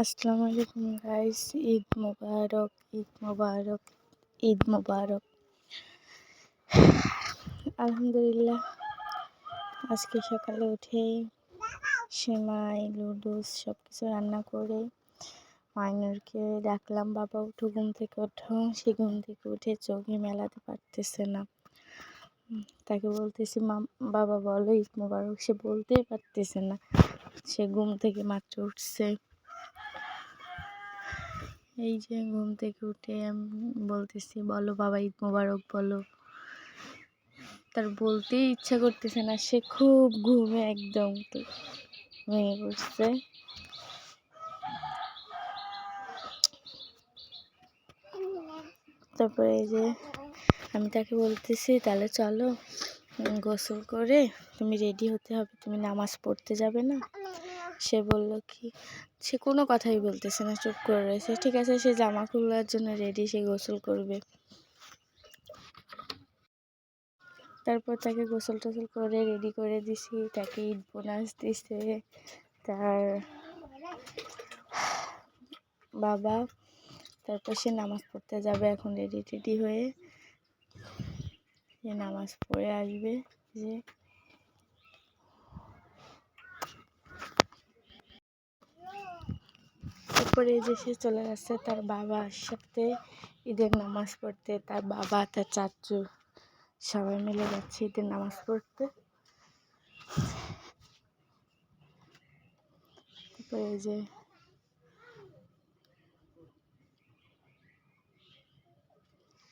আসসালামু আলাইকুম গাইস ঈদ মোবারক ঈদ মোবারক ঈদ মোবারক আলহামদুলিল্লাহ আজকে সকালে উঠে সেমাই লুডুস সব কিছু রান্না করে মাইনুরকে ডাকলাম, বাবা, উঠো, ঘুম থেকে ওঠো সে ঘুম থেকে উঠে চোখে মেলাতে পারতেছে না। তাকে বলতেছি, মা, বাবা, বলো, ঈদ মোবারক। সে বলতেই পারতেছে না। সে ঘুম থেকে মাত্র উঠছে। এই যে ঘুম থেকে উঠে আমি বলতেছি, বলো বাবা, ঈদ মোবারক বলো। তার বলতেই ইচ্ছা করতেছে না, সে খুব ঘুমে একদম তো ভেঙে পড়ছে। তারপরে এই যে আমি তাকে বলতেছি, তাহলে চলো গোসল করে তুমি রেডি হতে হবে, তুমি নামাজ পড়তে যাবে না? সে বলল, কি? সে কোনো কথাই বলতেছে না, চুপ করে রয়েছে। ঠিক আছে, সে জামা খুলবার জন্য রেডি সে গোসল করবে। তারপর তাকে গোসল টোসল করে রেডি করে দিছি, তাকে ঈদ বোনাস দিছে। তার বাবা, তারপর সে নামাজ পড়তে যাবে এখন রেডি টেডি হয়ে। সে নামাজ পড়ে আসবে, যে তারপরে যে সে চলে যাচ্ছে তার বাবার সাথে ঈদের নামাজ পড়তে, তার বাবা, তার চাচু সবাই মিলে যাচ্ছে ঈদের নামাজ পড়তে। তারপরে যে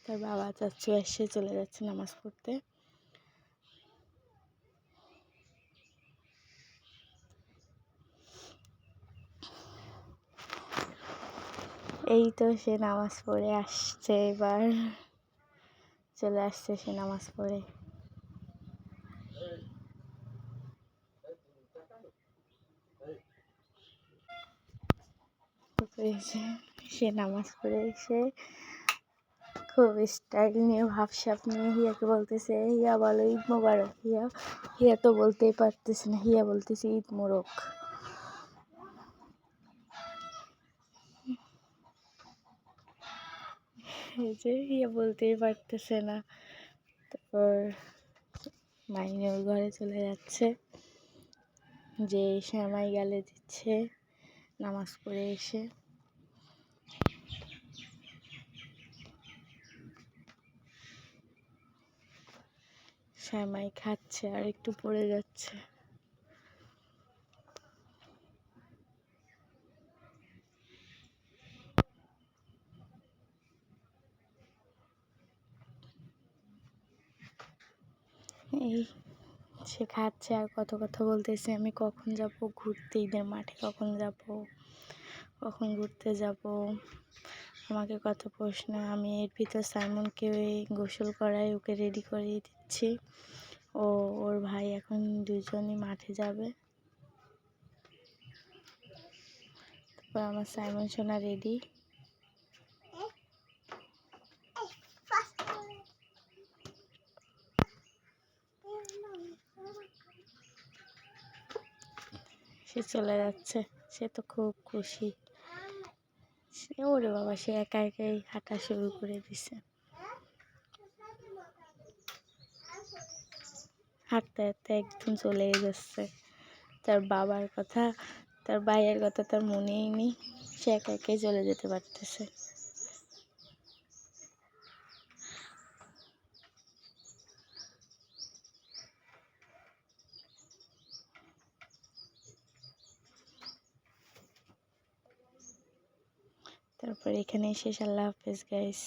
তার বাবা, চাচু এসে চলে যাচ্ছে নামাজ পড়তে। এই তো সে নামাজ পড়ে আসছে এবার। চলে আসছে সে নামাজ পড়ে। সে নামাজ পড়ে এসে খুব স্টাইল নিয়ে ভাবসাপ নিয়ে হিয়াকে বলতেছে, হিয়া বলো, ঈদ মোবারক, হিয়া। হিয়া তো বলতেই পারতেছে না, হিয়া বলতেছে, ঈদ মোরক। এই যে ইয়ে বলতেই পারতেছে না। তারপর মাইনের ঘরে চলে যাচ্ছে। যে শ্যামাই গেলে দিচ্ছে, নামাজ পড়ে এসে। শ্যামাই খাচ্ছে আর একটু পড়ে যাচ্ছে। এই সে খাচ্ছে আর কত কথা বলতেছে, আমি কখন যাব ঘুরতে, ঈদের মাঠে কখন যাব, কখন ঘুরতে যাব? আমাকে কত প্রশ্ন, আমি এর ভিতর সাইমনকে গোসল করাই, ওকে রেডি করিয়ে দিচ্ছি। ও, ওর ভাই এখন দুজনই মাঠে যাবে। তারপর আমার সাইমন সোনা রেডি সে চলে যাচ্ছে। সে তো খুব খুশি। ওরে বাবা, সে একা একাই হাঁটা শুরু করে দিছে। হাঁটতে হাঁটতে একদম চলেই যাচ্ছে। তার বাবার কথা, তার ভাইয়ের কথা তার মনেই নেই। সে একা একাই চলে যেতে পারতেছে। তারপর এখানেই শেষ আল্লাহ হাফেজ গাইস